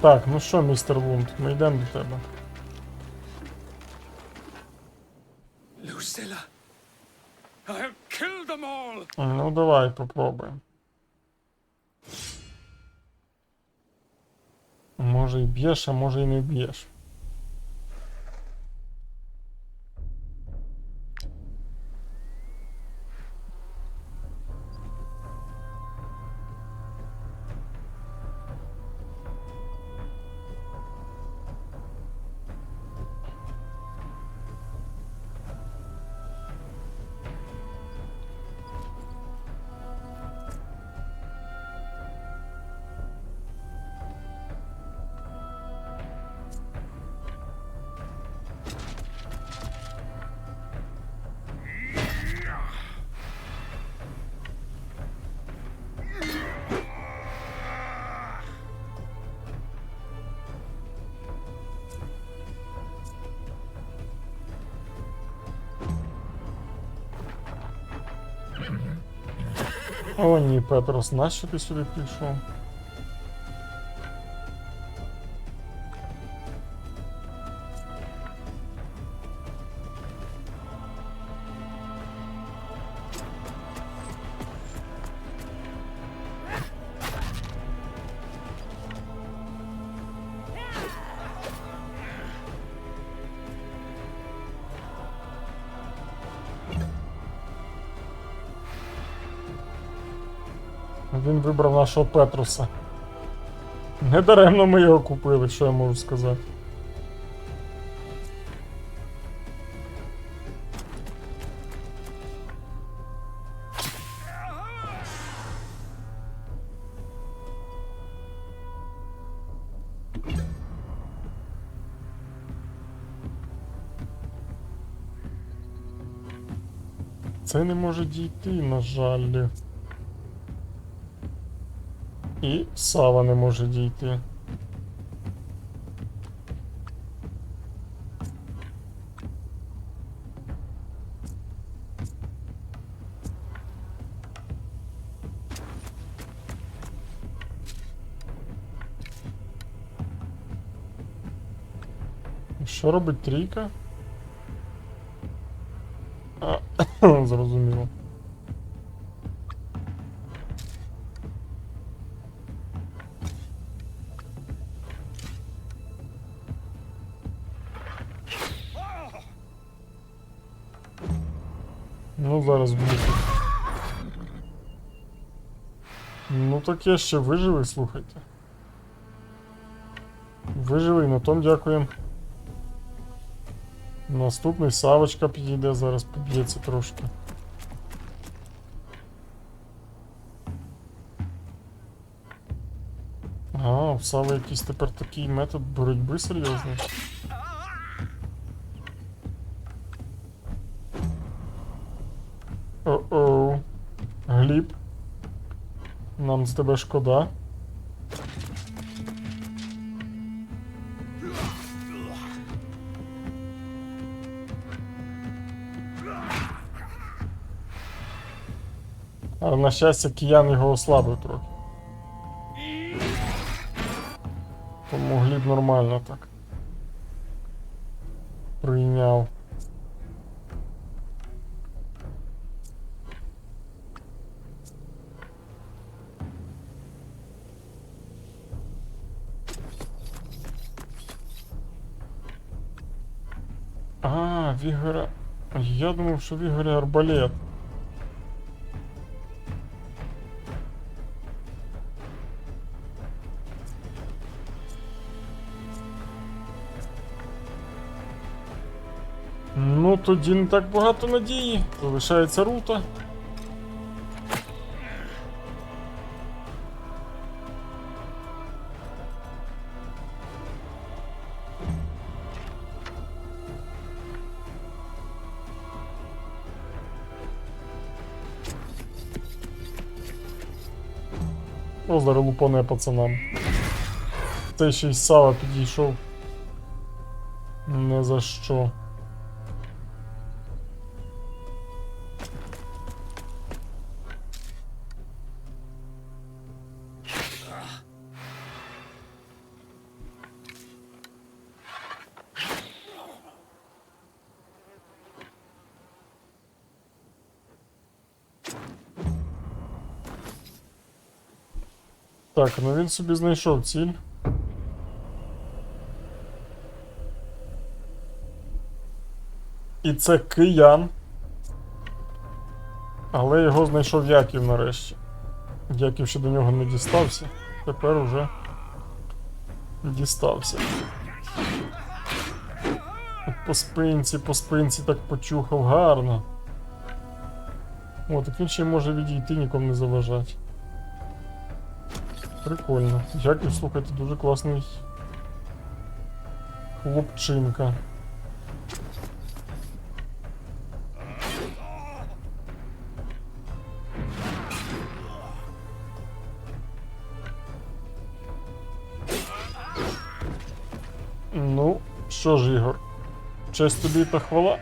Так, ну що, містер Лунд, ми йдемо до тебе. Lucilla. I have killed them all. Ну давай попробуємо. Може і б'єш, а може і не б'єш. О, ні, Петрос, нащо ти сюди прийшов? Він вибрав нашого Петруса. Недаремно ми його купили, що я можу сказати. Це не може дійти, на жаль. І Сава не може дійти. Що робить трійка? А, зрозуміло. Ну, зараз влізу. Ну так я ще виживий, слухайте. Виживий, на том дякуємо. Наступний Савочка підійде, зараз поб'ється трошки. А, в Сави якийсь тепер такий метод боротьби серйозний. О-оу. Гліб. Нам з тебе шкода. Але на щастя, киян його ослабив трохи. Тому Гліб нормально так. Прийняв. А, в Ігоря. Я думав, що в Ігоря арбалет. Ну, тоді не так багато надії. Залишається рута. О, зараз лупоне пацанам. Те ще й Сава підійшов. Не за що. Так, ну він собі знайшов ціль. І це киян. Але його знайшов Яків нарешті. Яків ще до нього не дістався. Тепер уже дістався. По спинці, по спинці так почухав гарно. О, так він ще може відійти, нікому не заважати. Прикольно. Яків, слухайте, дуже класний хлопчинка. Ну, що ж, Ігор, честь тобі та хвала.